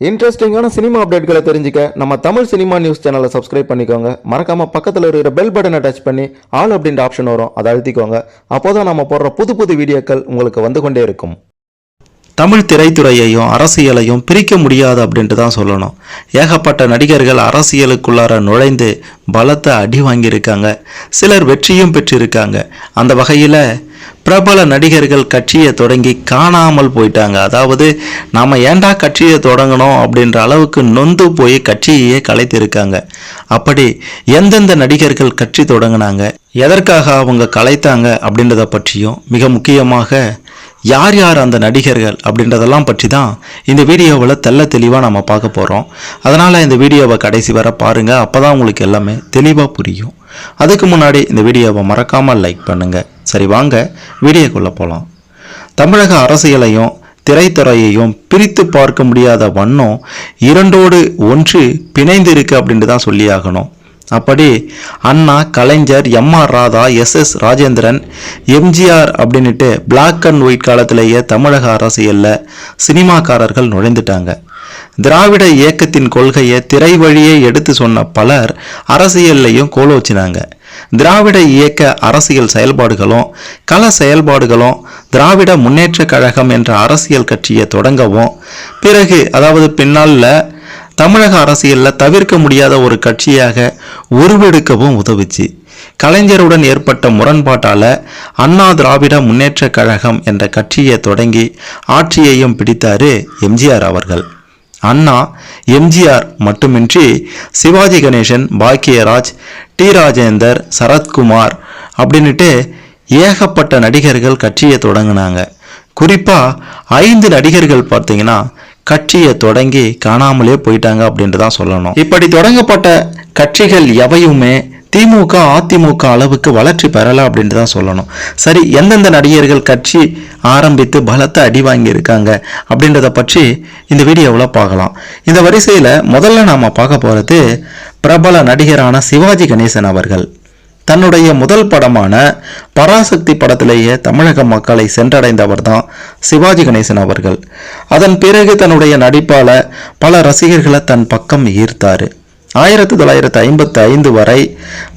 இன்ட்ரெஸ்டிங்கான சினிமா அப்டேட்களை தெரிஞ்சுக்க நம்ம தமிழ் சினிமா நியூஸ் சேனலை சப்ஸ்கிரைப் பண்ணிக்கோங்க. மறக்காம பக்கத்தில் இருக்கிற பெல் பட்டனை டச் பண்ணி ஆல் அப்படின்ற ஆப்ஷன் வரும். அதை அழுத்திக்கோங்க. அப்போதான் நம்ம போடுற புது புது வீடியோக்கள் உங்களுக்கு வந்து கொண்டே இருக்கும். தமிழ் திரைத்துறையையும் அரசியலையும் பிரிக்க முடியாது அப்படின்ட்டு தான் சொல்லணும். ஏகப்பட்ட நடிகர்கள் அரசியலுக்குள்ளார நுழைந்து பலத்தை அடி வாங்கியிருக்காங்க. சிலர் வெற்றியும் பெற்றிருக்காங்க. அந்த வகையில் பிரபல நடிகர்கள் கட்சியை தொடங்கி காணாமல் போயிட்டாங்க. அதாவது நாம் ஏன்டா கட்சியை தொடங்கணும் அப்படின்ற அளவுக்கு நொந்து போய் கட்சியையே கலைத்திருக்காங்க. அப்படி எந்தெந்த நடிகர்கள் கட்சி தொடங்கினாங்க? எதற்காக அவங்க கலைத்தாங்க அப்படின்றத பற்றியும் மிக முக்கியமாக யார் யார் அந்த நடிகர்கள் அப்படின்றதெல்லாம் பற்றி தான் இந்த வீடியோவில் தெள்ள தெளிவாக நம்ம பார்க்க போகிறோம் அதனால் இந்த வீடியோவை கடைசி வரை பாருங்கள் அப்போ தான் உங்களுக்கு எல்லாமே தெளிவாக புரியும். அதுக்கு முன்னாடி இந்த வீடியோவை மறக்காமல் லைக் பண்ணுங்கள் சரி வாங்க. வீடியோக்குள்ளே போகலாம் தமிழக அரசியலையும் திரைத்துறையையும் பிரித்து பார்க்க முடியாத வண்ணம் இரண்டோடு ஒன்று பிணைந்துருக்கு அப்படின்ட்டு தான் சொல்லியாகணும். அப்படி Anna Kalaignar M R Radha S S Rajendran MGR அப்படின்னுட்டு பிளாக் அண்ட் ஒயிட் காலத்திலேயே தமிழக அரசியலில் சினிமாக்காரர்கள் நுழைந்துட்டாங்க. திராவிட இயக்கத்தின் கொள்கையை திரை வழியே எடுத்து சொன்ன பலர் அரசியல்லையும் கோலோச்சினாங்க திராவிட இயக்க அரசியல் செயல்பாடுகளும் கள செயல்பாடுகளும் திராவிட முன்னேற்றக் கழகம் என்ற அரசியல் கட்சியை தொடங்கவும் பிறகு அதாவது பின்னாளில் தமிழக அரசியலில் தவிர்க்க முடியாத ஒரு கட்சியாக உருவெடுக்கவும் உதவுச்சு. கலைஞருடன் ஏற்பட்ட முரண்பாட்டால் அண்ணா திராவிட முன்னேற்றக் கழகம் என்ற கட்சியை தொடங்கி ஆட்சியையும் பிடித்தாரு எம்ஜிஆர் அவர்கள். அண்ணா எம்ஜிஆர் மட்டுமின்றி சிவாஜி கணேசன் பாக்கியராஜ் டி ராஜேந்தர் சரத்குமார் அப்படின்னுட்டு ஏகப்பட்ட நடிகர்கள் கட்சியை தொடங்கினாங்க. குறிப்பாக ஐந்து நடிகர்கள் பார்த்தீங்கன்னா கட்சியை தொடங்கி காணாமலே போயிட்டாங்க அப்படின்ட்டு தான் சொல்லணும். இப்படி தொடங்கப்பட்ட கட்சிகள் எவையுமே திமுக அதிமுக அளவுக்கு வளர்ச்சி பெறலை அப்படின்ட்டு தான் சொல்லணும். சரி எந்தெந்த நடிகர்கள் கட்சி ஆரம்பித்து பலத்தை அடி வாங்கியிருக்காங்க அப்படின்றத பற்றி இந்த வீடியோவில் பார்க்கலாம். இந்த வரிசையில் முதல்ல நாம் பார்க்க போகிறது பிரபல நடிகரான சிவாஜி கணேசன் அவர்கள். தன்னுடைய முதல் படமான பராசக்தி படத்திலேயே தமிழக மக்களை சென்றடைந்தவர் தான் சிவாஜி கணேசன் அவர்கள். அதன் பிறகு தன்னுடைய நடிப்பால் பல ரசிகர்களை தன் பக்கம் ஈர்த்தார். ஆயிரத்தி தொள்ளாயிரத்தி ஐம்பத்தி ஐந்து வரை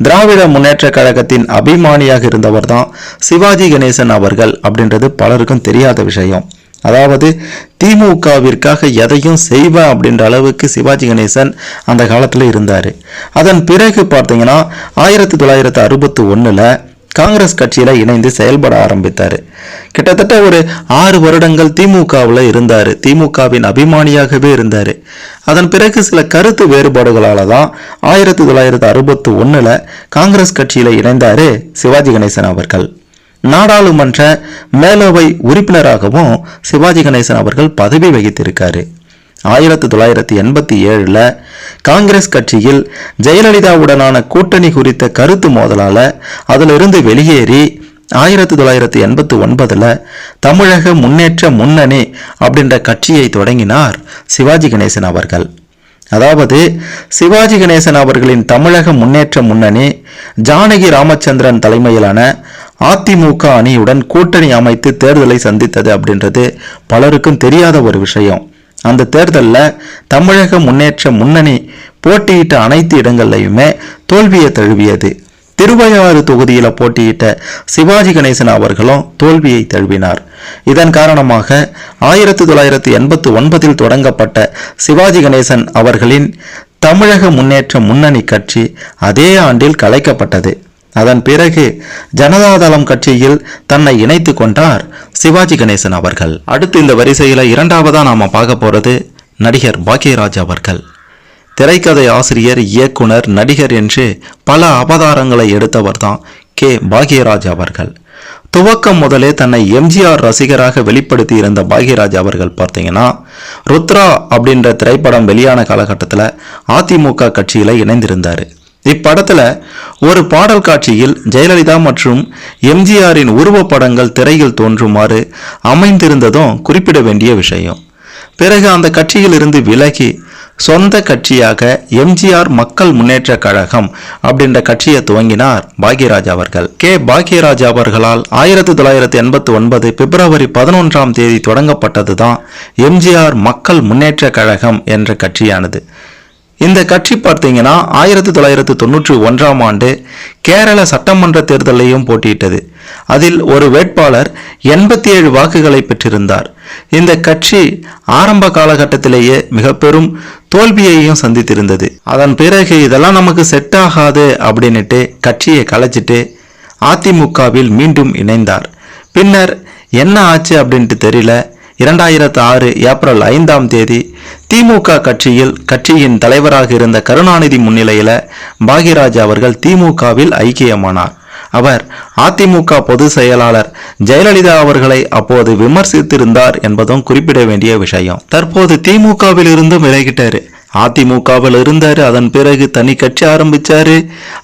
திராவிட முன்னேற்ற கழகத்தின் அபிமானியாக இருந்தவர் தான் சிவாஜி கணேசன் அவர்கள் அப்படின்றது பலருக்கும் தெரியாத விஷயம். அதாவது திமுகவிற்காக எதையும் செய்வேன் அப்படின்ற அளவுக்கு சிவாஜி கணேசன் அந்த காலத்தில் இருந்தார். அதன் பிறகு பார்த்தீங்கன்னா ஆயிரத்தி தொள்ளாயிரத்தி அறுபத்தி ஒன்றில் காங்கிரஸ் கட்சியில் இணைந்து செயல்பட ஆரம்பித்தார். கிட்டத்தட்ட ஒரு ஆறு வருடங்கள் திமுகவில் இருந்தார். திமுகவின் அபிமானியாகவே இருந்தார். அதன் பிறகு சில கருத்து வேறுபாடுகளால் தான் ஆயிரத்தி தொள்ளாயிரத்தி அறுபத்தி ஒன்றில் காங்கிரஸ் கட்சியில் இணைந்தார் சிவாஜி கணேசன் அவர்கள். நாடாளுமன்ற மேலவை உறுப்பினராகவும் சிவாஜி கணேசன் அவர்கள் பதவி வகித்திருக்காரு. ஆயிரத்தி தொள்ளாயிரத்தி எண்பத்தி ஏழில் காங்கிரஸ் கட்சியில் ஜெயலலிதாவுடனான கூட்டணி குறித்த கருத்து மோதலால் அதிலிருந்து வெளியேறி ஆயிரத்தி தொள்ளாயிரத்தி எண்பத்தி ஒன்பதில் தமிழக முன்னேற்ற முன்னணி அப்படின்ற கட்சியை தொடங்கினார் சிவாஜி கணேசன் அவர்கள். அதாவது சிவாஜி கணேசன் அவர்களின் தமிழக முன்னேற்ற முன்னணி ஜானகி ராமச்சந்திரன் தலைமையிலான அதிமுக அணியுடன் கூட்டணி அமைத்து தேர்தலை சந்தித்தது அப்படின்றது பலருக்கும் தெரியாத ஒரு விஷயம். அந்த தேர்தலில் தமிழக முன்னேற்ற முன்னணி போட்டியிட்ட அனைத்து இடங்கள்லையுமே தோல்வியை தழுவியது. திருவையாறு தொகுதியில் போட்டியிட்ட சிவாஜி கணேசன் அவர்களும் தோல்வியை தழுவினார். இதன் காரணமாக ஆயிரத்தி தொள்ளாயிரத்தி எண்பத்தி ஒன்பதில் தொடங்கப்பட்ட சிவாஜி கணேசன் அவர்களின் தமிழக முன்னேற்ற முன்னணி கட்சி அதே ஆண்டில் கலைக்கப்பட்டது. அதன் பிறகு ஜனதாதளம் கட்சியில் தன்னை இணைத்து கொண்டார் சிவாஜி கணேசன் அவர்கள். அடுத்து இந்த வரிசையில் இரண்டாவதாக நாம் பார்க்க போகிறது நடிகர் பாக்கியராஜ் அவர்கள். திரைக்கதை ஆசிரியர் இயக்குனர் நடிகர் என்று பல அவதாரங்களை எடுத்தவர் தான் கே. பாக்யராஜ் அவர்கள். துவக்கம் முதலே தன்னை எம்ஜிஆர் ரசிகராக வெளிப்படுத்தி இருந்த பாக்யராஜ் அவர்கள் பார்த்தீங்கன்னா ருத்ரா அப்படின்ற திரைப்படம் வெளியான காலகட்டத்தில் அதிமுக கட்சியில் இணைந்திருந்தார். இப்படத்துல ஒரு பாடல் காட்சியில் ஜெயலலிதா மற்றும் எம்ஜிஆரின் உருவப்படங்கள் திரையில் தோன்றுமாறு அமைந்திருந்ததும் குறிப்பிட வேண்டிய விஷயம். பிறகு அந்த கட்சியிலிருந்து விலகி சொந்த கட்சியாக எம்ஜிஆர் மக்கள் முன்னேற்ற கழகம் அப்படின்ற கட்சியை துவங்கினார் பாக்யராஜ் அவர்கள். கே. பாக்யராஜ் அவர்களால் ஆயிரத்தி தொள்ளாயிரத்தி எண்பத்தி ஒன்பது பிப்ரவரி பதினொன்றாம் தேதி தொடங்கப்பட்டதுதான் எம்ஜிஆர் மக்கள் முன்னேற்ற கழகம் என்ற கட்சியானது. இந்த கட்சி பார்த்தீங்கன்னா ஆயிரத்தி தொள்ளாயிரத்தி தொண்ணூற்றி ஒன்றாம் ஆண்டு கேரள சட்டமன்ற தேர்தலையும் போட்டியிட்டது. அதில் ஒரு வேட்பாளர் எண்பத்தி ஏழு வாக்குகளை பெற்றிருந்தார். இந்த கட்சி ஆரம்ப காலகட்டத்திலேயே மிக பெரும் தோல்வியையும் சந்தித்திருந்தது. அதன் பிறகு இதெல்லாம் நமக்கு செட் ஆகாது அப்படின்னுட்டு கட்சியை கலைச்சிட்டு அதிமுகவில் மீண்டும் இணைந்தார். பின்னர் என்ன ஆச்சு அப்படின்ட்டு தெரியல. இரண்டாயிரத்து ஆறு ஏப்ரல் ஐந்தாம் தேதி திமுக கட்சியில் கட்சியின் தலைவராக இருந்த கருணாநிதி முன்னிலையில் பாகியராஜ் அவர்கள் திமுகவில் ஐக்கியமானார். அவர் அதிமுக பொதுச் செயலாளர் ஜெயலலிதா அவர்களை அப்போது விமர்சித்திருந்தார் என்பதும் குறிப்பிட வேண்டிய விஷயம். தற்போது திமுகவில் இருந்தும் விலகிட்டாரு. அதிமுகவில் இருந்தாரு அதன் பிறகு தனி கட்சி ஆரம்பிச்சாரு.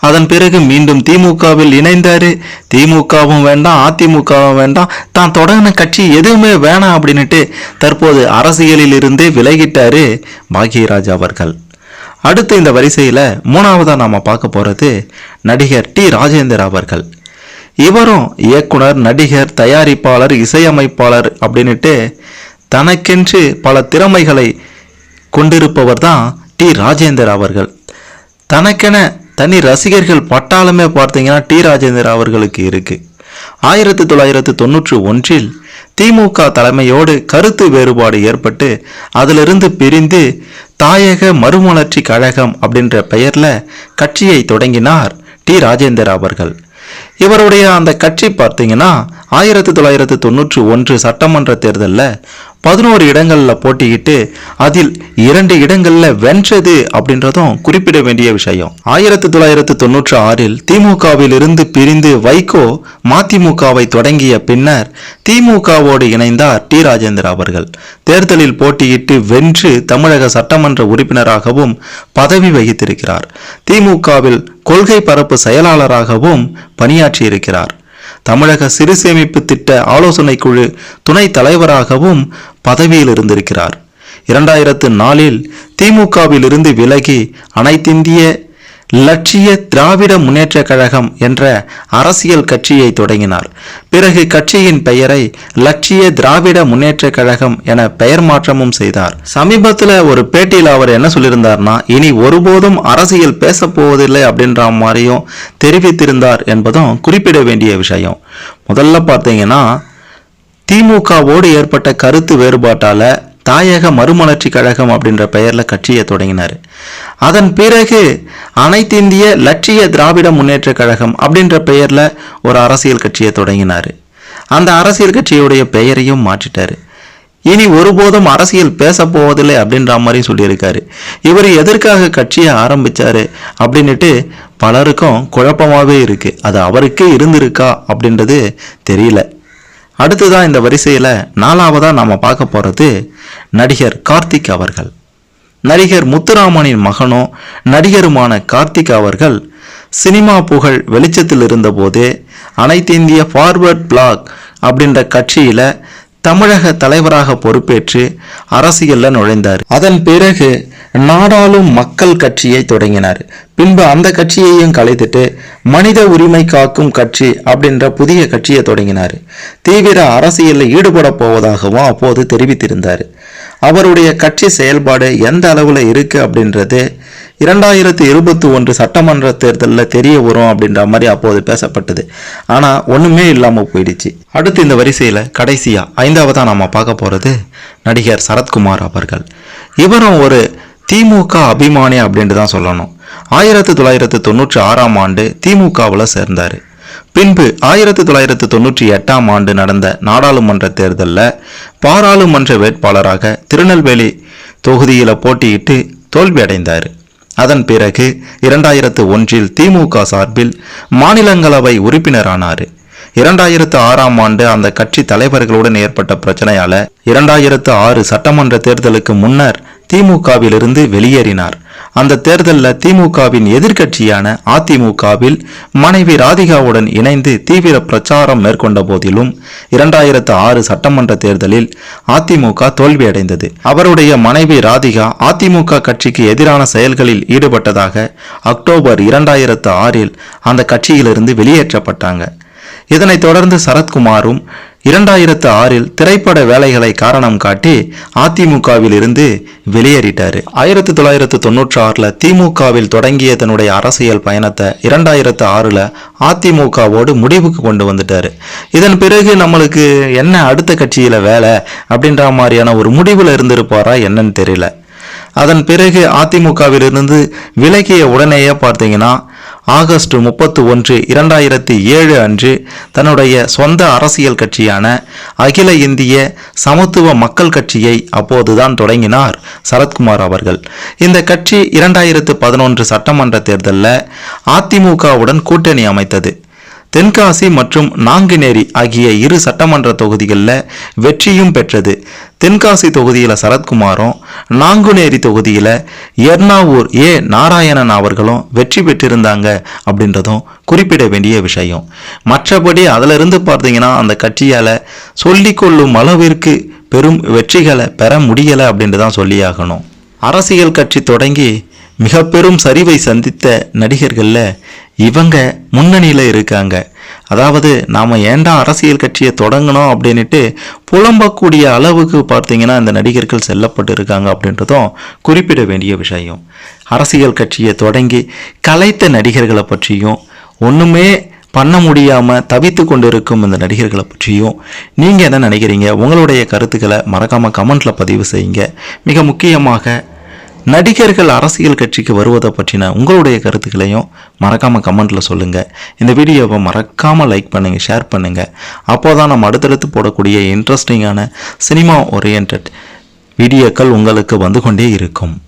அதன் பிறகு மீண்டும் திமுகவில் இணைந்தாரு. திமுகவும் வேண்டாம் அதிமுகவும் வேண்டாம் தான் தொடங்கின கட்சி எதுவுமே வேணாம் அப்படின்னுட்டு தற்போது அரசியலில் இருந்தே விலகிட்டாரு பாக்யராஜ் அவர்கள். அடுத்து இந்த வரிசையில் மூணாவதாக நாம் பார்க்க போகிறது நடிகர் டி. ராஜேந்தர் அவர்கள். இவரும் இயக்குனர் நடிகர் தயாரிப்பாளர் இசையமைப்பாளர் அப்படின்னுட்டு தனக்கென்று பல திறமைகளை கொண்டிருப்பவர் தான் டி. ராஜேந்தர் அவர்கள். தனக்கென தனி ரசிகர்கள் பட்டாளமே பார்த்தீங்கன்னா டி. ராஜேந்தர் அவர்களுக்கு இருக்கு. ஆயிரத்தி தொள்ளாயிரத்து தொண்ணூற்றி ஒன்றில் திமுக தலைமையோடு கருத்து வேறுபாடு ஏற்பட்டு அதிலிருந்து பிரிந்து தாயக மறுமலர்ச்சி கழகம் அப்படின்ற பெயரில் கட்சியை தொடங்கினார் டி. ராஜேந்தர் அவர்கள். இவருடைய அந்த கட்சி பார்த்தீங்கன்னா ஆயிரத்தி தொள்ளாயிரத்து தொண்ணூற்றி ஒன்று சட்டமன்ற தேர்தலில் பதினோரு இடங்களில் போட்டியிட்டு அதில் இரண்டு இடங்களில் வென்றது அப்படின்றதும் குறிப்பிட வேண்டிய விஷயம். ஆயிரத்தி தொள்ளாயிரத்து தொண்ணூற்றி ஆறில் திமுகவில் இருந்து பிரிந்து வைகோ மதிமுகவை தொடங்கிய பின்னர் திமுகவோடு இணைந்தார் டி ராஜேந்திர அவர்கள். தேர்தலில் போட்டியிட்டு வென்று தமிழக சட்டமன்ற உறுப்பினராகவும் பதவி வகித்திருக்கிறார். திமுகவில் கொள்கை பரப்பு செயலாளராகவும் பணியாற்றியிருக்கிறார். தமிழக சிறு சேமிப்பு திட்ட ஆலோசனை குழு துணைத் தலைவராகவும் பதவியில் இருந்திருக்கிறார். இரண்டாயிரத்து நாலில் திமுகவில் இருந்து விலகி அனைத்திந்திய லட்சிய திராவிட முன்னேற்ற கழகம் என்ற அரசியல் கட்சியை தொடங்கினார். பிறகு கட்சியின் பெயரை லட்சிய திராவிட முன்னேற்ற கழகம் என பெயர் மாற்றமும் செய்தார். சமீபத்தில் ஒரு பேட்டியில் அவர் என்ன சொல்லியிருந்தார்னா இனி ஒருபோதும் அரசியல் பேசப்போவதில்லை அப்படின்ற மாதிரியும் தெரிவித்திருந்தார் என்பதும் குறிப்பிட வேண்டிய விஷயம். முதல்ல பார்த்தீங்கன்னா திமுகவோடு ஏற்பட்ட கருத்து வேறுபாட்டால் தாயக மறுமலர்ச்சி கழகம் அப்படின்ற பெயரில் கட்சியை தொடங்கினார். அதன் பிறகு அனைத்திந்திய லட்சிய திராவிட முன்னேற்ற கழகம் அப்படின்ற பெயரில் ஒரு அரசியல் கட்சியை தொடங்கினார். அந்த அரசியல் கட்சியுடைய பெயரையும் மாற்றிட்டார். இனி ஒருபோதும் அரசியல் பேச போவதில்லை அப்படின்ற மாதிரி சொல்லியிருக்காரு. இவர் எதற்காக கட்சியை ஆரம்பித்தார் அப்படின்னுட்டு பலருக்கும் குழப்பமாகவே இருக்குது அது அவருக்கே இருந்திருக்கா அப்படின்றது தெரியல. அடுத்ததான் இந்த வரிசையில் நாலாவதாக நாம் பார்க்க போகிறது நடிகர் கார்த்திக் அவர்கள். நடிகர் முத்துராமனின் மகனும் நடிகருமான கார்த்திக் அவர்கள் சினிமா புகழ் வெளிச்சத்தில் இருந்தபோதே அனைத்து இந்திய ஃபார்வர்ட் பிளாக் அப்படின்ற கட்சியில் தமிழக தலைவராக பொறுப்பேற்று அரசியலில் நுழைந்தார். அதன் பிறகு நாடாளும் மக்கள் கட்சியை தொடங்கினார். பின்பு அந்த கட்சியையும் கலைத்துட்டு மனித உரிமை காக்கும் கட்சி அப்படின்ற புதிய கட்சியை தொடங்கினார். தீவிர அரசியலில் ஈடுபட போவதாகவும் அப்போது தெரிவித்திருந்தார். அவருடைய கட்சி செயல்பாடு எந்த அளவில் இருக்குது அப்படின்றது இரண்டாயிரத்தி இருபத்தி ஒன்று சட்டமன்ற தேர்தலில் தெரிய வரும் அப்படின்ற மாதிரி அப்போது பேசப்பட்டது. ஆனால் ஒன்றுமே இல்லாமல் போயிடுச்சு. அடுத்து இந்த வரிசையில் கடைசியாக ஐந்தாவதாக நாம் பார்க்க போகிறது நடிகர் சரத்குமார் அவர்கள். இவரும் ஒரு திமுக அபிமானி அப்படின்ட்டு தான் சொல்லணும். ஆயிரத்தி தொள்ளாயிரத்து தொண்ணூற்றி ஆறாம் ஆண்டு திமுகவில் சேர்ந்தார். பின்பு ஆயிரத்தி தொள்ளாயிரத்து தொண்ணூற்றி எட்டாம் ஆண்டு நடந்த நாடாளுமன்ற தேர்தலில் பாராளுமன்ற வேட்பாளராக திருநெல்வேலி தொகுதியில் போட்டியிட்டு தோல்வியடைந்தார். அதன் பிறகு இரண்டாயிரத்து ஒன்றில் திமுக சார்பில் மாநிலங்களவை உறுப்பினரானார். இரண்டாயிரத்து ஆறாம் ஆண்டு அந்த கட்சி தலைவர்களுடன் ஏற்பட்ட பிரச்சனையால இரண்டாயிரத்து ஆறு சட்டமன்ற தேர்தலுக்கு முன்னர் திமுகவிலிருந்து வெளியேறினார். அந்த தேர்தலில் திமுகவின் எதிர்க்கட்சியான அதிமுகவில் மனைவி ராதிகாவுடன் இணைந்து தீவிர பிரச்சாரம் மேற்கொண்ட போதிலும் இரண்டாயிரத்து ஆறு சட்டமன்ற தேர்தலில் அதிமுக தோல்வியடைந்தது. அவருடைய மனைவி ராதிகா அதிமுக கட்சிக்கு எதிரான செயல்களில் ஈடுபட்டதாக அக்டோபர் இரண்டாயிரத்து ஆறில் அந்த கட்சியிலிருந்து வெளியேற்றப்பட்டாங்க. இதனைத் தொடர்ந்து சரத்குமாரும் இரண்டாயிரத்து ஆறில் திரைப்பட வேலைகளை காரணம் காட்டி அதிமுகவில் இருந்து வெளியேறிட்டார். ஆயிரத்தி தொள்ளாயிரத்து தொண்ணூற்றி ஆறில் திமுகவில் தொடங்கிய தன்னுடைய அரசியல் பயணத்தை இரண்டாயிரத்து ஆறில் அதிமுகவோடு முடிவுக்கு கொண்டு வந்துட்டார். இதன் பிறகு நம்மளுக்கு என்ன அடுத்த கட்சியில் வேலை அப்படின்ற மாதிரியான ஒரு முடிவில் இருந்திருப்பாரா என்னன்னு தெரியல. அதன் பிறகு அதிமுகவிலிருந்து விலகிய உடனேயே பார்த்தீங்கன்னா ஆகஸ்ட் முப்பத்து ஒன்று இரண்டாயிரத்தி ஏழு அன்று தன்னுடைய சொந்த அரசியல் கட்சியான அகில இந்திய சமத்துவ மக்கள் கட்சியை அப்போதுதான் தொடங்கினார் சரத்குமார் அவர்கள். இந்த கட்சி இரண்டாயிரத்து பதினொன்று சட்டமன்ற தேர்தலில் அதிமுகவுடன் கூட்டணி அமைத்தது. தென்காசி மற்றும் நாங்குநேரி ஆகிய இரு சட்டமன்ற தொகுதிகளில் வெற்றியும் பெற்றது. தென்காசி தொகுதியில் சரத்குமாரும் நாங்குநேரி தொகுதியில் எர்ணாவூர் ஏ நாராயணன் அவர்களும் வெற்றி பெற்றிருந்தாங்க அப்படின்றதும் குறிப்பிட வேண்டிய விஷயம். மற்றபடி அதிலிருந்து பார்த்தீங்கன்னா அந்த கட்சியால் சொல்லிக்கொள்ளும் அளவிற்கு பெரும் வெற்றிகளை பெற முடியலை அப்படின்ட்டு தான் சொல்லியாகணும். அரசியல் கட்சி தொடங்கி மிக பெரும் சரிவை சந்தித்த நடிகர்களில் இவங்க முன்னணியில் இருக்காங்க. அதாவது நாம் ஏன்டா அரசியல் கட்சியை தொடங்கணும் அப்படின்ட்டு புலம்பக்கூடிய அளவுக்கு பார்த்தீங்கன்னா இந்த நடிகர்கள் செல்லப்பட்டு இருக்காங்க அப்படின்றதும் குறிப்பிட வேண்டிய விஷயம். அரசியல் கட்சியை தொடங்கி கலைத்த நடிகர்களை பற்றியும் ஒன்றுமே பண்ண முடியாமல் தவித்து கொண்டிருக்கும் இந்த நடிகர்களை பற்றியும் நீங்கள் என்ன நினைக்கிறீங்க? உங்களுடைய கருத்துக்களை மறக்காமல் கமெண்ட்டில் பதிவு செய்யுங்க. மிக முக்கியமாக நடிகர்கள் அரசியல் கட்சிக்கு வருவதை பற்றின உங்களுடைய கருத்துக்களையும் மறக்காமல் கமெண்ட்டில் சொல்லுங்கள் இந்த வீடியோவை மறக்காமல் லைக் பண்ணுங்கள் ஷேர் பண்ணுங்கள் அப்போ தான் நம்ம அடுத்தடுத்து போடக்கூடிய இன்ட்ரெஸ்டிங்கான சினிமா ஓரியன்ட் வீடியோக்கள் உங்களுக்கு வந்து கொண்டே இருக்கும்.